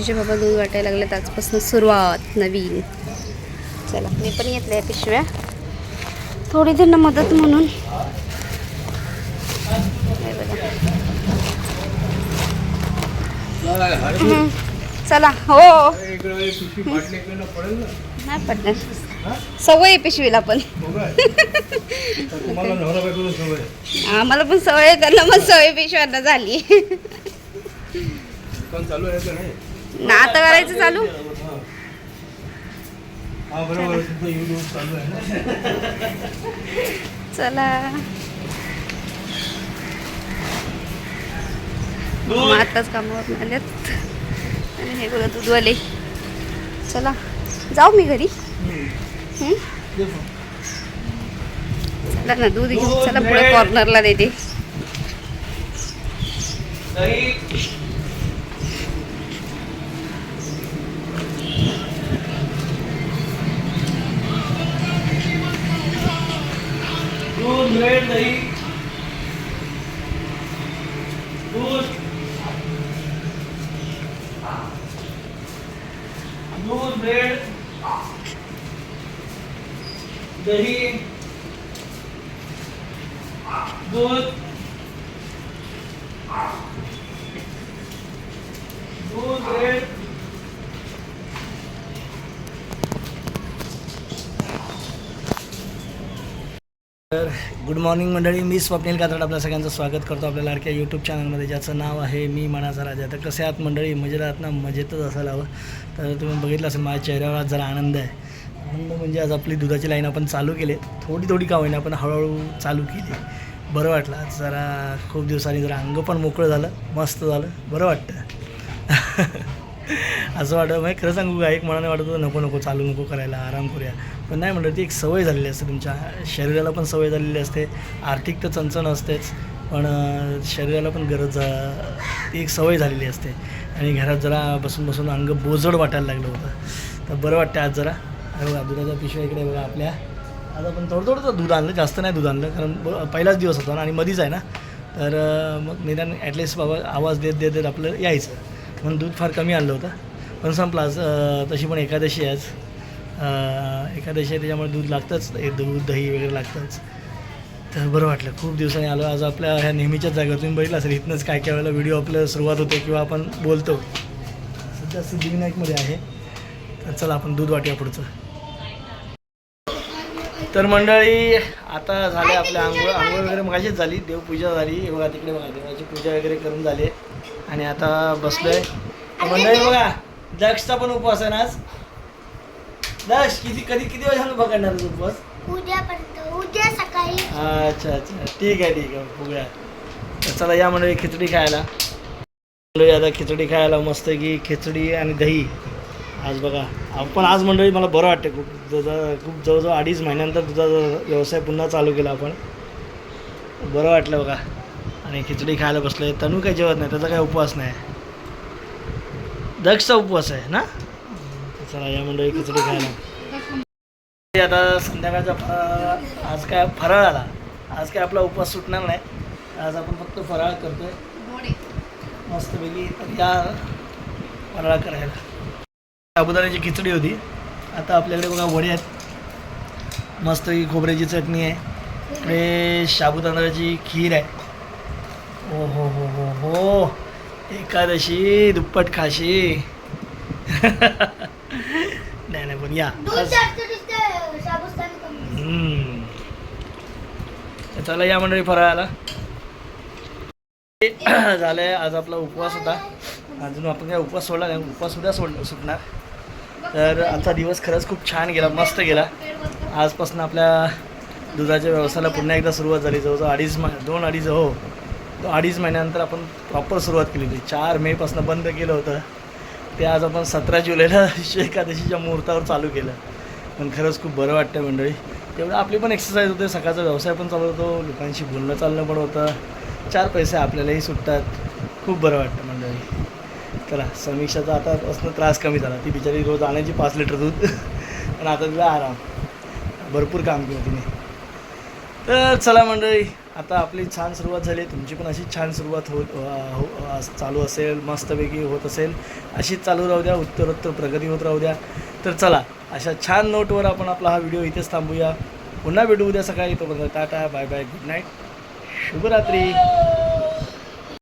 तुझे बाबा दूध वाटायला लागले आजपासून सुरुवात नवीन. चला मी पण घेतल्या पिशव्या. थोडी त्यांना मदत म्हणून. चला हो. नाही पडणार. सवय आहे पिशवीला पण. आम्हाला पण सवय आहे, त्यांना मग सवय पिशव्यांना झाली. चालू आहे का नाही? ना आता करायचं चालू? हा चालू. मग आताच कामावर आल्यात. आणि हे बघा दूधवाले. चला. जाऊ मी घरी? चला ना दूध घेऊन चला पुढे कॉर्नरला देते ब्रेड दही दूध. दूध ब्रेड दही. दूध दूध ब्रेड तर गुड मॉर्निंग मंडळी मी स्वप्नील कात्रड आपल्या सगळ्यांचं स्वागत करतो आपल्या लाडक्या यूट्यूब चॅनलमध्ये ज्याचं नाव आहे मी मनाचा राजा. तर कसे आहात मंडळी? मजेत आहात ना? मजेतच असायला हवं. तर तुम्ही बघितलं असेल माझ्या चेहऱ्यावर आज जरा आनंद आहे. आनंद म्हणजे आज आपली दुधाची लाईन आपण चालू केली. थोडी थोडी का होईना आपण हळूहळू चालू केली. बरं वाटलं. आज जरा खूप दिवसांनी जरा अंग पण मोकळं झालं मस्त झालं. बरं वाटतं. असं वाटतं म्हणजे खरं सांगू का एक मनाने वाटत होतं नको नको चालू नको करायला आराम करूया. पण नाही म्हणलं ती एक सवय झालेली असते तुमच्या. शरीराला पण सवय झालेली असते. आर्थिक तर चणचण असतेच पण शरीराला पण गरज ती एक सवय झालेली असते. आणि घरात जरा बसून बसून अंग बोजड वाटायला लागलं होतं. तर बरं वाटतं आज जरा. अरे बघा दुधाच्या पिशव्या इकडे बघा आपल्या. आज आपण थोडं थोडंसं दूध आणलं जास्त नाही दूध आणलं कारण ब- पहिलाच दिवस होता ना आणि मधीच आहे ना. तर मग निदान ॲटलिस्ट बाबा आवाज देत देत देत आपलं यायचं. म्हणून दूध फार कमी आणलं होतं. पण संपला. आज तशी पण एकादशी आज. एकादशी आहे त्याच्यामुळे दूध लागतंच. दूध दही वगैरे लागतंच. तर बरं वाटलं. खूप दिवसांनी आलो. आज आपल्या ह्या नेहमीच्याच जागेवर. तुम्ही बघितलं असेल इथनंच काय काय वेळेला व्हिडिओ आपलं सुरुवात होते किंवा आपण बोलतो. सध्या सिद्धिविनायकमध्ये आहे. तर चला आपण दूध वाटूया पुढचं. तर मंडळी आता झाले आपल्या आंघोळ. आंघोळ वगैरे मगाशीच झाली. देवपूजा झाली. बघा तिकडे बघा देवाची पूजा वगैरे करून झाली. आणि आता बसलोय. तर मंडळी बघा दक्षचा पण उपवास आहे ना आज? दक्ष किती कधी किती वाजता पकडणार तू उपवास? उद्या सकाळी. अच्छा अच्छा. ठीक आहे ठीक आहे. बघूया. तर चला या मंडळी खिचडी खायला. मंडळी आता खिचडी खायला मस्त की खिचडी आणि दही. आज बघा आपण आज मंडळी मला बरं वाटते खूप. जवळ खूप जवळजवळ अडीच महिन्यानंतर तुझा व्यवसाय पुन्हा चालू केला आपण. बरं वाटलं बघा. आणि खिचडी खायला बसलोय. तनू काही जेवत नाही त्याचा काही उपवास नाही. दक्षचा उपवास आहे ना? चला या मंडळी खिचडी खायला. आता संध्याकाळचा आज काय फराळ आला. आज काय आपला उपवास सुटणार नाही. आज आपण फक्त फराळ करतोय. मस्तपैकी तर या फराळ करायला. साबुदाण्याची खिचडी होती. आता आपल्याकडे बघा वडे आहेत. मस्त ही खोबऱ्याची चटणी आहे. इकडे साबुदाण्याची खीर आहे. हो हो हो हो हो. एकादशी दुप्पट खाशी. नाही नाही पण या. चला या मंडळी फराळाला. झालंय आज आपला उपवास होता. अजून आपण काय उपवास सोडला नाही उपवास सुद्धा सोड सुटणार. तर आजचा दिवस खरंच खूप छान गेला मस्त गेला. आजपासून आपल्या दुधाच्या व्यवसायाला पुन्हा एकदा सुरुवात झाली जवळजवळ अडीच मह दोन अडीच हो. तो अडीच महिन्यानंतर आपण प्रॉपर सुरुवात केली होती. चार मेपासून बंद केलं होतं. ते आज आपण सतरा जुलैला एकादशीच्या मुहूर्तावर चालू केलं. पण खरंच खूप बरं वाटतं मंडळी. तेवढं आपली पण एक्सरसाइज होते सकाळचा व्यवसाय पण चालू होतो लोकांशी बोलणं चालणं पण होतं. चार पैसे आपल्यालाही सुटतात. खूप बरं वाटतं मंडळी. चला समीक्षाचा आता असणं त्रास कमी झाला. ती बिचारी रोज आणायची पाच लिटर दूध. पण आता तिला आराम. भरपूर काम केलं तिने. तर चला मंडळी आता आपली छान सुरुवात झाली. तुमची पण अशी छान सुरुवात होत हो चालू असेल मस्तपैकी होत असेल. अशीच चालू राहू द्या. उत्तरोत्तर प्रगती होत राहू द्या. तर चला अशा छान नोटवर आपण आपला हा व्हिडिओ इथेच थांबूया. पुन्हा भेटू उद्या सकाळी. तोपर्यंत tata bye bye good night. शुभरात्री.